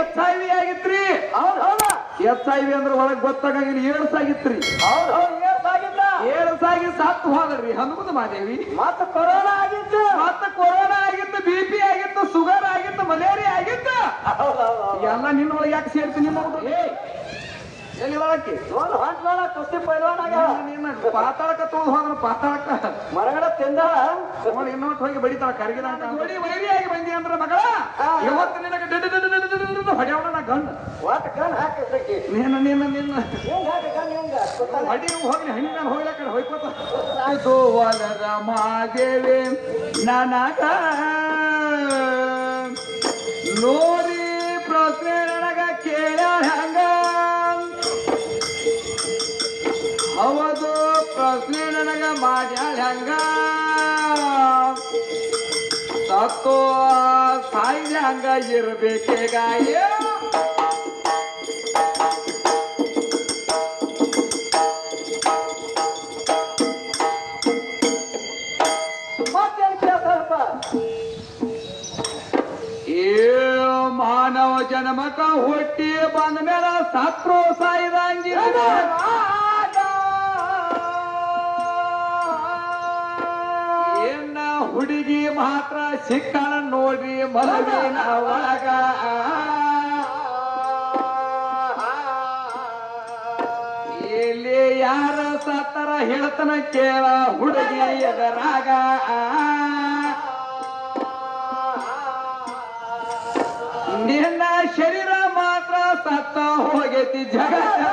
H I V ಆಗಿತ್ರಿ. ಹೌದ್. ಹೌದ. ಎಚ್ ಐ ವಿ ಅಂದ್ರೆ ಒಳಗ್ ಗೊತ್ತಾಗಂಗಿಲ್ಲ ಏಳ್ಸ್ ಆಗಿತ್ರಿ. ಹೌದ್. ಹೌದ್ ಏಳ್ಸ್ ಆಗಿ ಸತ್ತು ಹೋದ್ರಿ ಹನುಮದ ಮಾದೇವಿ ಮತ್ತ ಕೊರೋನಾ ಆಗಿತ್ತು. ಮತ್ತ ಕೊರೋನಾ ಆಗಿತ್ತು ಬಿ ಪಿ ಆಗಿತ್ತು ಶುಗರ್ ಆಗಿತ್ತು ಮಲೇರಿಯಾ ಆಗಿತ್ತು. ಎಲ್ಲ ನಿನ್ನೊಳಗೆ ಯಾಕೆ ಸೇರ್ತೀನಿ ನಿಮ್ಮ ಎಲ್ಲಿ ಒಳಕ್ಕೆ? ನೋಡ್ ಹೊಂಟ್ ಕುಸ್ತಿ ಪೈಲ್ವಾನ್ ನಿನ್ನ ಪಾತಾಳಕ ತೊಗೊಂಡು ಹೋದ್ರ ಪಾತಾಳಕ ಮರಗಡೆ ತಿಂದ ನೋಡಿ ಇನ್ನೊಟ್ಟು ಹೋಗಿ ಬಡಿತಾಳ ಕರಗಿದ ನೋಡಿ ವೈರಿಯಾಗಿ ಬಂದಿ ಅಂದ್ರ ಮಗಳ? ಇವತ್ತು ನಿನಗೆ ಡಿಡ್ ಹೊಡ್ಯಾವಣ ನಾ ಗಂಡ ಒಟ್ಟು ಕಣ್ ಹಾಕಿದ್ರಕ್ಕೆ ನಿನ್ನ ನಿನ್ನ ನಿನ್ನ ಹಿಂಗ ಹಾಕಿ ಕಣ್ ಹಿಂಗ ಕುತ್ತಾನೆ. ಹೊಡಿ ಹೋಗ್ಲಿ ಹಣ್ಣು ನಾನು ಹೋಗ್ಲ ಕಡೆ ಹೋಯ್ಕೋತ ಇದು ವಲದ ಮಾದೇವಿ ನನಗ ನೋಡಿ ಪ್ರಶ್ನೆ ನನಗ ಕೇಳ ಹಂಗ ಹೌದು ಪ್ರಶ್ನೆ ನನಗ ಮಾಡ್ಯಾಳ ಹಂಗ ಸತ್ತು ಸಾಯ್ದ ಹಂಗ ಇರ್ಬೇಕೀಗ ಏ ಮತ್ತೇನ್ ಕೇಳ್ತಾರಪ್ಪ ಏ ಮಾನವ ಜನ್ಮಕ ಹುಟ್ಟಿ ಬಂದ ಮೇಲೆ ಸತ್ರು ಸಾಯ್ದಂಗಿ ಏನ ಹುಡುಗಿ ಮಾತ್ರ ಸಿಕ್ಕಣ ನೋಡ್ರಿ ಮಲಗಿನ ಒಳಗ ಇಲ್ಲಿ ಯಾರ ಸತ್ತರ ಹೇಳ್ತನ ಕೇಳ ಹುಡುಗಿ ಎದರಾಗ. ನಿನ್ನ ಶರೀರ ಮಾತ್ರ ಸತ್ತ ಹೋಗೈತಿ ಜಗತ್ತ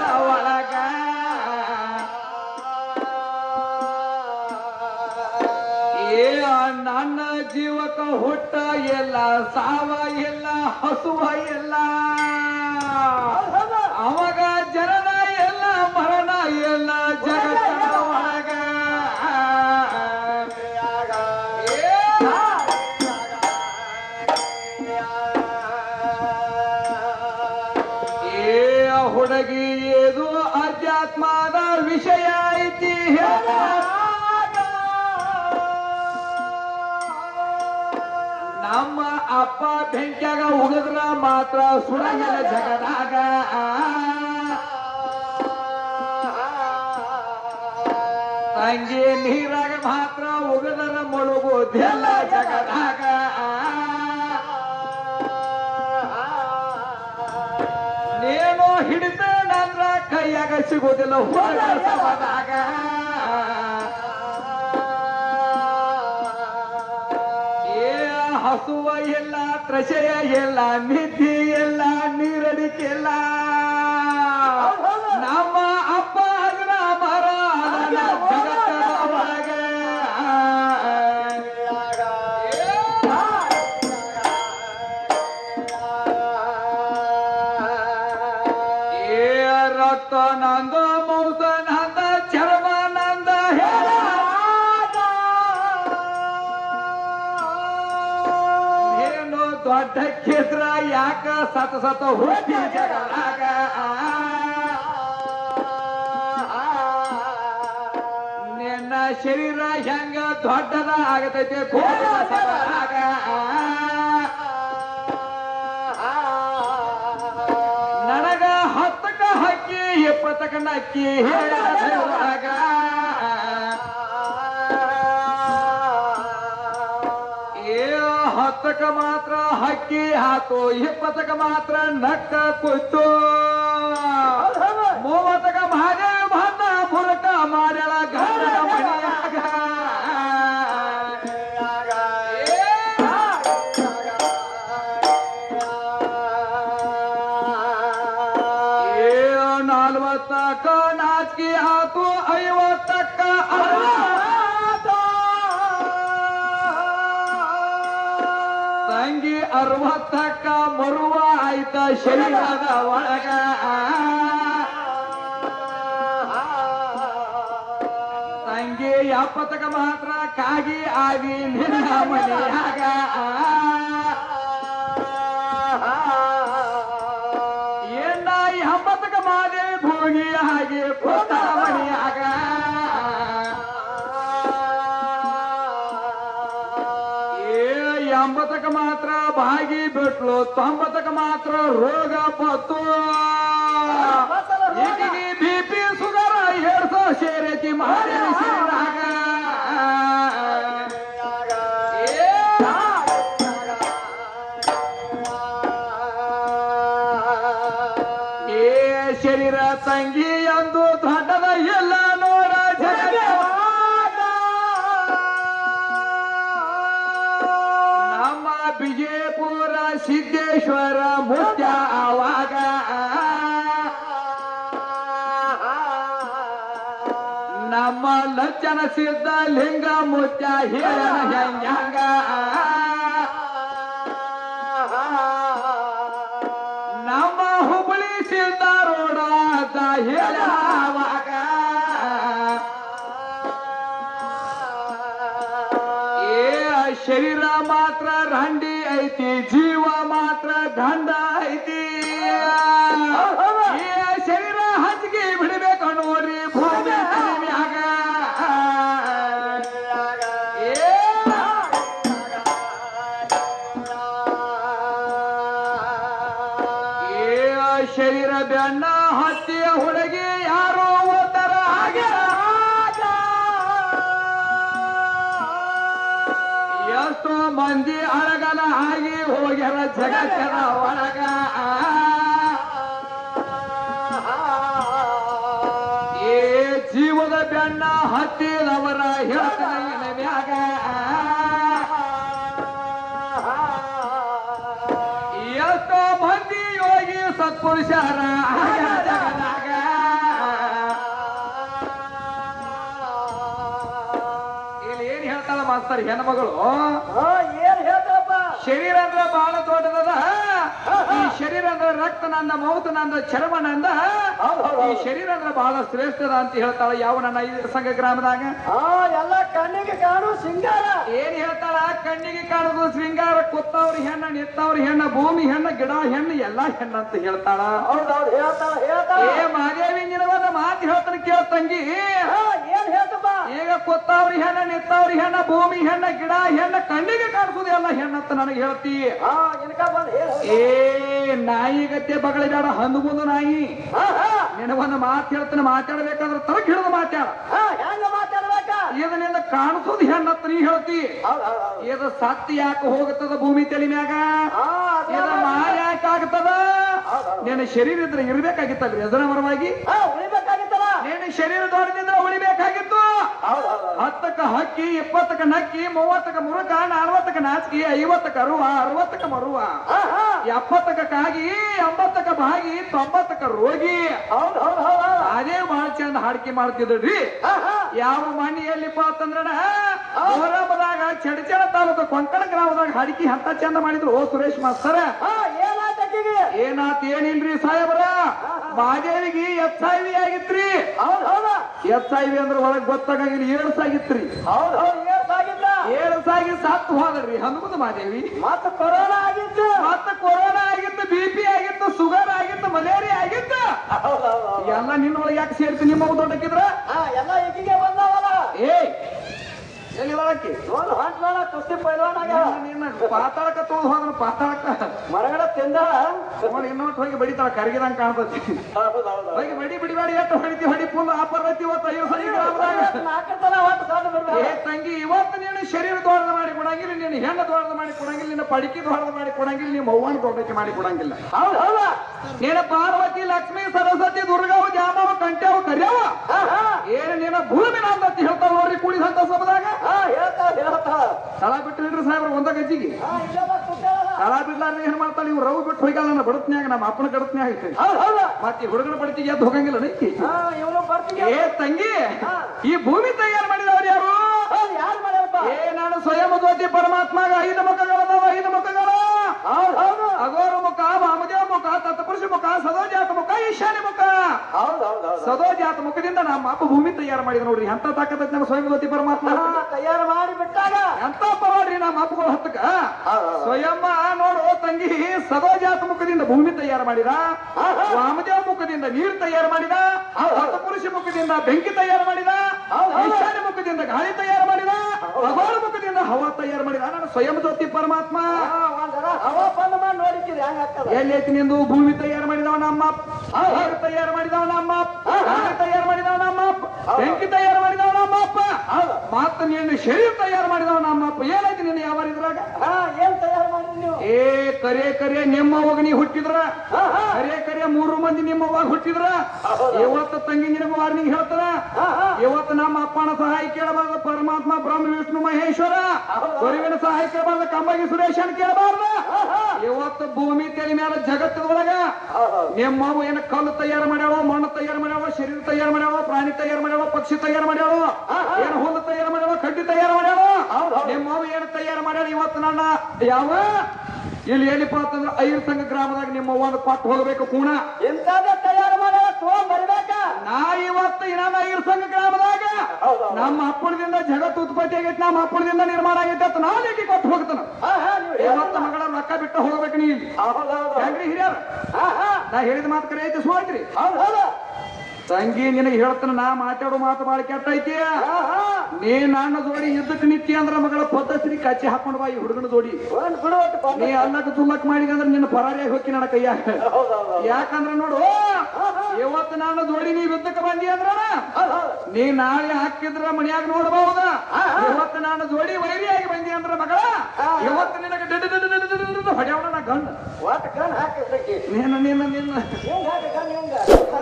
ಹುಟ್ಟ ಎಲ್ಲ, ಸಾವ ಎಲ್ಲ, ಹಸುವ ಎಲ್ಲ. ಅವಾಗ ಜನನ ಎಲ್ಲ, ಮರಣ ಎಲ್ಲ ಜನ ಏ ಹುಡುಗಿ, ಇದು ಅಧ್ಯಾತ್ಮದ ವಿಷಯ ಐತಿ. ಹೇಳ ಅಪ್ಪ ಬೆಂಕ್ಯಾಗ ಉಗಿದ್ರ ಮಾತ್ರ ಸುಳಂಗಿಲ್ಲ ಜಗದಾಗ. ತಂಗಿ ನೀರಾಗ ಮಾತ್ರ ಉಗಿದ್ರ ಮುಳುಗೋದಿಲ್ಲ ಜಗದಾಗ. ನೀನು ಹಿಡಿತೇನಂದ್ರ ಕೈಯಾಗ ಸಿಗೋದಿಲ್ಲ ಹೊರಗ ಹಸುವ ಎಲ್ಲ ತ್ರಶಯ ಎಲ್ಲ ನಿಧಿ ಎಲ್ಲ ನೀರಡಿಕೆಲ್ಲ ನಮ್ಮ ಅಪ್ಪ ಅದರ ಮರ ಜಗತ್ತದ ಕ್ಷೇತ್ರ ಯಾಕ ಸತ ಸತ ಹುಟ್ಟಿ ಜಗಳಾಗ? ನಿನ್ನ ಶರೀರ ಹೆಂಗ ದೊಡ್ಡದ ಆಗತೈತೆ? ಆಗ ಸಭಾಗ ನನಗ ಹತ್ತಕ ಹಕ್ಕಿ ಇಪ್ಪತ್ತಕ್ಕ ಅಕ್ಕಿ ಹೇಳ ಮಾತ್ರ ಹಕ್ಕಿ ಹಾಕು ಇಪ್ಪತ್ತಕ ಮಾತ್ರ ನಕ್ಕ ಕೂತು ಶರೀರದ ಒಳಗ. ತಂಗಿ ಯಾಪತಕ ಮಾತ್ರ ಕಾಗಿ ಆಗಿ ನಿನ್ನ ಮನೆಯಾಗ. ಏನ ಎಂಬತ್ತಕ ಮಾದೇ ಭೂಗಿ ಹಾಗೆ ಮಣಿಯಾಗ ಮನೆಯಾಗ. ಮಾತ್ರ ಬಾಗಿ ಬಿಟ್ಲು ತೊಂಬತ್ತಕ್ಕೆ ಮಾತ್ರ ರೋಗ ಬತ್ತು ಬಿಪಿ ಬಿ ಪಿ ಸುಗರ ಏರ್ಸೋ ಸೇರೈತಿ ಸಿರಾಗ ವಿಜಯಪುರ ಸಿದ್ದೇಶ್ವರ ಮುತ್ಯ ಆವಾಗ. ನಮ್ಮ ಲಜ್ಜನ ಸಿದ್ಧ ಲಿಂಗ ಮುತ್ಯ ಹೇಳನ ಹೆಂಗ ನಮ್ಮ ಹುಬ್ಬಳ್ಳಿ ಸಿದ್ಧ ರೋಡ ಹೇಳಾವಾಗ ಶರೀರ ಮಾತ್ರ ರಂಡಿ ಜೀವ ಮಾತ್ರ ಗಂಧ ಐತಿ. ಶರೀರ ಹಚ್ಚಿಗೆ ಬಿಡಬೇಕು ನೋಡ್ರಿ ಶರೀರ ಬೆನ್ನ ಹತ್ತಿಯ ಹುಡುಗಿ ಯಾರೋ ಓದ್ತಾರ ಹಾಗೆ. ಮಂದಿ ಅಳಗನ ಆಗಿ ಹೋಗ್ಯಾರ ಜಗತ್ತದ ಒಳಗ. ಏ ಜೀವದ ಬೆಣ್ಣ ಹತ್ತಿದವರ ಹೇಳ್ತಾನ ಮ್ಯಾಗ. ಎಷ್ಟೋ ಮಂದಿ ಯೋಗಿ ಸತ್ಪುರುಷರ. ಮಾಸ್ತರ್ ಹೆಣ್ಮಗಳು. ಏನ್ ಹೇಳ್ತಾರಪ್ಪ? ಶರೀರ ಅಂದ್ರೆ ಬಹಳ ದೊಡ್ಡದದ. ಈ ಶರೀರ ಅಂದ್ರೆ ರಕ್ತ ನಂದ ಮೌತ ನಂದ ಚರ್ಮ ನಂದ ಈ. ಶರೀರ ಅಂದ್ರೆ ಬಹಳ ಶ್ರೇಷ್ಠದ ಅಂತ ಹೇಳ್ತಾಳ ಯಾವ ನನ್ನ ಈ ಸಂಘ ಗ್ರಾಮದಾಗ. ಎಲ್ಲ ಕಣ್ಣಿಗೆ ಕಾಣು ಸಿಂಗಾರ ಏನ್ ಹೇಳ್ತಾಳ? ಕಣ್ಣಿಗೆ ಕಾಣುದು ಶೃಂಗಾರ ಕೊತ್ತವ್ರಿ ಹೆಣ್ಣ ನಿತ್ತವ್ರ ಹೆಣ್ಣ ಭೂಮಿ ಹೆಣ್ಣ ಗಿಡ ಹೆಣ್ಣು ಎಲ್ಲಾ ಹೆಣ್ಣ ಅಂತ ಹೇಳ್ತಾಳ. ಹೇಳ್ತಾಳ ಹೇಳ್ತಾಳ. ಏ ಮಹಾದೇವಿ ನಿನಗೊಂದು ಮಾತು ಹೇಳ್ತಾನೆ ಕೇಳ ತಂಗಿ. ಹಾ, ಏನ್ ಹೇಳ್ತಪ್ಪ ಈಗ ಕೊತ್ತವ್ರಿ ಹೆಣ್ಣ ನಿತ್ತವ್ರಿ ಹೆಣ್ಣ ಭೂಮಿ ಹೆಣ್ಣ ಗಿಡ ಹೆಣ್ಣ ಕಣ್ಣಿಗೆ ಕಾಣಿಸುದು ಎಲ್ಲ ಹೆಣ್ಣತ್ತ ನನಗೆ ಹೇಳ್ತಿ. ಏ ನಾಯಿ ಗತ್ತೆ ಬಗಳಿ ಬೇಡ ಹಂದುಗುಂದು ನಾಯಿ ನಿನಗೊಂದು ಮಾತು ಹೇಳ್ತಾನೆ ಮಾತಾಡ್ಬೇಕಾದ್ರೆ ತರಕ್ ಹಿಡಿದು ಮಾತಾಡ. ಮಾತಾಡ್ಬೇಕ? ಇದನ್ನಿಂದ ಕಾಣಿಸೋದು ಹೆಣ್ಣತ್ತ ನೀ ಹೇಳ್ತಿ. ಇದ ಹೌದ್ ಹೌದ್. ಇದು ಸತ್ಯ ಯಾಕೆ ಹೋಗುತ್ತದ ಭೂಮಿ ತಲೆ ಮ್ಯಾಗ? ಇದು ಮಾಯ ಯಾಕೆ ಆಗ್ತದ ನಿನ್ನ ಶರೀರ ಇದ್ರೆ ಇರ್ಬೇಕಾಗಿತ್ತಲ್ರಿ ಅದರ ಪರವಾಗಿ? ನಿನ್ನ ಶರೀರ ದೊಡ್ಡದಿದ್ರೆ ಉಳಿಬೇಕಾಗಿತ್ತು. ಹತ್ತಕ್ಕ ಹಕ್ಕಿ ಇಪ್ಪತ್ತಕ್ಕ ನಕ್ಕಿ ಮೂವತ್ತಕ್ಕ ಮುರುಕ ನಲ್ವತ್ತಕ್ಕ ನಾಚಿಕೆ ಐವತ್ತಕ್ಕ ಅರುವ ಅರವತ್ತಕ್ಕ ಮರುವ ಎಪ್ಪತ್ತಕ್ಕ ಕಾಗಿ ಎಂಬತ್ತಕ್ಕ ಬಾಗಿ ತೊಂಬತ್ತಕ್ಕ ರೋಗಿ. ಅದೇ ಬಹಳ ಚಂದ ಹಾಡಿಕೆ ಮಾಡ್ತಿದ್ರಿ. ಯಾವ ಮಣ್ಣಿ ಎಲ್ಲಿಪ್ಪ ಅಂತಂದ್ರಣ ಮೊಹರಮದಾಗ ಚಡಚಡ ತಾಲೂಕು ಕೊಂಕಣ ಗ್ರಾಮದಾಗ ಹಾಡಿಕೆ ಅಂತ ಚಂದ ಮಾಡಿದ್ರು. ಓ ಸುರೇಶ್ ಮಾಸ್ತರ. ಏನಾತ್ ಏನಿಲ್ರಿ ಸಾಹೇಬ್ರ? ಮಾದೇವಿಗೆ ಎಚ್ ಐ ವಿ ಆಗಿತ್ರಿ. ಹೌದ್. ಹೌದ? ಎಚ್ ಐ ವಿ ಅಂದ್ರೆ ಒಳಗ್ ಗೊತ್ತಾಗಿಲ್ಲ ಏಡ್ಸ್ ಆಗಿತ್ರಿ. ಹೌದ್. ಹೌದ್ ಏನಾಗಿಲ್ಲ ಏಳ್ಸ್ ಆಗಿ ಸತ್ತು ಹೋದ್ರಿ ಹನುಮದ ಮಾದೇವಿ ಮತ್ತ ಕೊರೋನಾ ಆಗಿತ್ತು. ಮತ್ತ ಕೊರೋನಾ ಆಗಿತ್ತು ಬಿ ಪಿ ಆಗಿತ್ತು ಶುಗರ್ ಆಗಿತ್ತು ಮಲೇರಿಯಾ ಆಗಿತ್ತು. ಎಲ್ಲ ನಿನ್ನೊಳಗೆ ಯಾಕೆ ಸೇರ್ತಿ ನಿಮ್ಮ ದೊಡ್ಡಕ್ಕಿದ್ರ ಎಲ್ಲ ಈಗಿಗೆ ಬಂದಾವಲ್ಲ. ಏಯ್ ಎಲ್ಲಿ ಒಳಕ್ಕೆ? ನೋಡು ಹೊಂಟ್ವಾಳ ಕುಸ್ತಿ ಪೈಲ್ವಾನ್ ಆಗ್ಯಾವ ನೀನು ಪಾತಾಳಕ್ಕ ತೊಗೊಂಡು ಹೋದ್ರ ಪಾತಾಳಕ್ಕ. ಮರಗಡ ತಿಂದಾಳ ನೋಡಿ ಇನ್ನೊಟ್ಟು ಹೋಗಿ ಬಡಿತಾಳ ಕರಗಿದಂಗ ಕಾಣ್ತತಿ. ಹೋಗಿ ಬಡಿ ಬಿಡಿ ಎಷ್ಟು ಹೊಡಿತಿ ಹೊಡಿ ಫುಲ್ ಆಪರ್ ಐತಿ ಇವತ್ತು ಐದು ಸಣ್ಣ ಏ ತಂಗಿ ಇವತ್ತು ನೀನು ಶರೀರ ದೊಡ್ಡದು ಮಾಡಿ ಕೊಡಂಗಿಲ್ಲ ನೀನು ಹೆಣ್ಣು ದೊಡ್ಡದು ಮಾಡಿ ಕೊಡಂಗಿಲ್ಲ ನಿನ್ನ ಪಡಿಕೆ ದೊಡ್ಡದು ಮಾಡಿ ಕೊಡಂಗಿಲ್ಲ ನಿಮ್ಮ ಅವ್ವನ ದೊಡ್ಡಕ್ಕೆ ಮಾಡಿ ಕೊಡಂಗಿಲ್ಲ. ಹೌದು ಹೌದ. ನೀನು ಪಾರ್ವತಿ ಲಕ್ಷ್ಮಿ ಸರಸ್ವತಿ ದುರ್ಗವು ಜಾಮವ ಕಂಟೆ ಕರ್ಯಾವ. ಏನು ನಿನ್ನ ಭೂಮಿ ಅಂತ ಹೇಳ್ತಾವ ನೋಡ್ರಿ ಕೂಡಿದಂತ ಸಭದಾಗ ಹಾ ಹೇಳ್ತಾಳ ಹೇಳ್ತಾಳ ತಳ ಬಿಟ್ಟು ಸಾಹೇಬ್ರ ಒಂದ ಗಜ್ಜಿಗೆ. ತಳ ಬಿಡ್ಲಾರ್ದೆ ಏನ್ ಮಾಡ್ತಾಳೆ? ಇವ್ರು ರವ್ ಬಿಟ್ಟು ಹೋಗ್ಯಾಳ ನನ್ನ ಬಡತ್ನ್ಯಾಗ ನಮ್ಮ ಅಪ್ಪನ ಕಡತ್ನೇ ಐತೆ ಮತ್ತೆ ಹುಡುಗನ ಬಡತಿಗೆ ಎದ್ದು ಹೋಗಂಗಿಲ್ಲ ನೈಕಿ. ಏ ತಂಗಿ ಈ ಭೂಮಿ ತಯಾರು ಮಾಡಿದವ್ರು ಯಾರು? ಏ ನಾನು ಸ್ವಯಂ ಜ್ಯೋತಿ ಪರಮಾತ್ಮಗ ಐದು ಮುಖಗಳದಾವ ಐದು ಮುಖಗಳ. ಅಗೋರ ಮುಖ ವಾಮದೇವ ಮುಖ ತತ್ಪುರುಷ ಮುಖ ಸದೋಜಾತ ಮುಖ ಈಶಾನ್ಯ ಮುಖ. ಸದೋಜಾತ ಮುಖದಿಂದ ನಮ್ಮ ಅಪ್ಪ ಭೂಮಿ ತಯಾರು ಮಾಡಿದ ನೋಡ್ರಿ. ಎಂತ ತಾಕತ್ ನಮ್ಮ ಸ್ವಯಂ ಜ್ಯೋತಿ ಪರಮಾತ್ಮ ತಯಾರು ಮಾಡಿ ಬಿಟ್ಟಾಗ ಎಂತ ಪರವಾಡ್ರಿ ನಮ್ಮ ಅಪ್ಪಗಳು ಹತ್ತಕ ಸ್ವಯಂ ನೋಡು ತಂಗಿ ಸದೋಜಾತ ಮುಖದಿಂದ ಭೂಮಿ ತಯಾರು ಮಾಡಿದ ವಾಮದೇವ ಮುಖದಿಂದ ನೀರು ತಯಾರು ಮಾಡಿದ ಪುರುಷ ಮುಖದಿಂದ ಬೆಂಕಿ ತಯಾರು ಮಾಡಿದ. ಈಶಾನ್ಯ ಮುಖದಿಂದ ಗಾಳಿ ತಯಾರು ಮಾಡಿದ ಅಗೋಳ ಮುಖದಿಂದ ಹವ ತಯಾರು ಮಾಡಿದ. ನಾನು ಸ್ವಯಂ ಜ್ಯೋತಿ ಪರಮಾತ್ಮ. ಎಲ್ಲಿ ಐತಿ ನಿಂದು? ಭೂಮಿ ತಯಾರು ಮಾಡಿದವ ನಮ್ಮ ತಯಾರು ಮಾಡಿದವ ನಮ್ಮ ತಯಾರು ಮಾಡಿದವ ನಮ್ಮ. ಬೆಂಕಿ ತಯಾರು ಮಾಡಿದವ ನಮ್ಮ ಅಪ್ಪ. ಮಾತು ಮತ್ತ ನೀನು ಶರೀರ ತಯಾರು ಮಾಡಿದವ ನಮ್ಮ ಅಪ್ಪ. ಏನಾಯ್ತು ನಿನ್ನ ಯಾವ ಇದ್ರಾಗ? ಹಾ ಏನ್ ಕರೆ ಕರೆ ನಿಮ್ಮವಾಗ ನೀ ಹುಟ್ಟಿದ್ರ? ಕರೆ ಕರೆ ಮೂರು ಮಂದಿ ನಿಮ್ಮ ನಿಮ್ಮವಾಗ ಹುಟ್ಟಿದ್ರ? ಇವತ್ತು ತಂಗಿ ನಿನಗ ವಾರ್ನಿಂಗ್ ಹೇಳ್ತಾರ ಇವತ್ತು ನಮ್ಮ ಅಪ್ಪನ ಸಹಾಯ ಕೇಳಬಾರ್ದು ಪರಮಾತ್ಮ ಬ್ರಹ್ಮ ವಿಷ್ಣು ಮಹೇಶ್ವರ? ಗುರುವಿನ ಸಹಾಯ ಕೇಳಬಾರ್ದ ಕಂಬಗಿ ಸುರೇಶನ್ ಕೇಳಬಾರ್ದು? ಇವತ್ತು ಭೂಮಿ ತೆಲಿ ಮೇಲೆ ಜಗತ್ತದೊಳಗ ನಿಮ್ಮವು ಏನು ಕಲ್ಲು ತಯಾರು ಮಾಡ್ಯಾವ ಮಣ್ಣು ತಯಾರು ಮಾಡ್ಯಾವ ಶರೀರ ತಯಾರು ಮಾಡ್ಯಾವ ಪ್ರಾಣಿ ತಯಾರು ಮಾಡ್ಯಾವ ಪಕ್ಷಿ ತಯಾರು ಮಾಡ್ಯಾವ ಏನು ಹುಲ್ಲು ತಯಾರು ಮಾಡ್ಯಾವ ಕಡ್ಡಿ ತಯಾರು ಮಾಡ್ಯಾವ ನಿಮ್ಮ. ನಿಮ್ಮವು ಏನು ತಯಾರು ಮಾಡ್ಯಾರ ಇವತ್ತು ನನ್ನ ಯಾವ? ಇಲ್ಲಿ ಏನಪ್ಪ ಅಂತಂದ್ರೆ ಐರ್ ಸಂಘ ಗ್ರಾಮದಾಗ ನಿಮ್ಮ ಒಂದು ಕೊಟ್ಟು ಹೋಗಬೇಕು ಕೂಣ ಇಂಥದ್ದೇ ತಯಾರು ಬರ್ಬೇಕ? ನಾ ಇವತ್ತು ನಮ್ಮ ಐರ್ ಸಂಘ ಗ್ರಾಮದಾಗ. ನಮ್ಮ ಅಪ್ಪಣದಿಂದ ಜಗತ್ತು ಉತ್ಪತ್ತಿ ಆಗೈತೆ ನಮ್ಮ ಅಪ್ಪಣದಿಂದ ನಿರ್ಮಾಣ ಆಗೈತೆ ಅಂತ ನಾನು ಏಕೆ ಕೊಟ್ಟು ಹೋಗ್ತಾನ? ಇವತ್ತು ಮಗಳ ರೊಕ್ಕ ಬಿಟ್ಟು ಹೋಗ್ಬೇಕು ನೀ ಇಲ್ಲಿ. ಹೆಂಗ್ರಿ ಹಿರಿಯರ? ನಾ ಹೇಳಿದ ಮಾತು ಕರೆ ಐತಿ ಸುಳ್ತ್ರಿ ಹೌದು ಹೌದು. ತಂಗಿ ನಿನಗೆ ಹೇಳ್ತಾನೆ ನಾ ಮಾತಾಡೋ ಮಾತು ಬಾಳ ಕೆಟ್ಟ ಐತಿ. ನೀ ನನ್ನ ಜೋಡಿ ಯುದ್ಧಕ್ಕೆ ನಿತ್ಯ ಅಂದ್ರ ಮಗಳ ಪದ್ಧತಿ ಕಚ್ಚಿ ಹಾಕೊಂಡು ಬಾ ಈ ಹುಡುಗನ ಜೋಡಿ. ನೀ ಅಲ್ಲಕ್ ತುಲ್ಲಕ್ ಮಾಡಿದ ಅಂದ್ರೆ ನಿನ್ನ ಪರಾರಿಯಾಗಿ ಹೋಗಿ ನನ್ನ ಕೈಯ ಯಾಕಂದ್ರ ನೋಡು ಇವತ್ತು ನಾನು ಜೋಡಿ ನೀ ಯುದ್ಧಕ್ಕೆ ಬಂದಿ ಅಂದ್ರ ನೀ ನಾಳೆ ಹಾಕಿದ್ರ ಮನ್ಯಾಗ ನೋಡಬಹುದ. ಇವತ್ತು ನಾನು ಜೋಡಿ ವೈರಿಯಾಗಿ ಬಂದಿ ಅಂದ್ರ ಮಗಳ. ಇವತ್ತು ನಿನಗೆ ಡಡ್ ಡಡ್ ಡಡ್ ನಾ ಗಂಡ? ಒಟ್ಟು ನೀನ ಹಾಕಿದ್ದಕ್ಕೆ ನಿನ್ನ ನಿನ್ನ ನಿನ್ನ. ಹಿಂಗ್ ಹಾಕಿ ಕಣ್ ಹಿಂಗ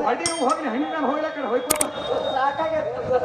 ಹೊಡಿ ಹೋಗ್ಲಿ ಹಂಗ ಹೋಗ್ಲಕ್ಕ ಹೋಯ್ಕೋತ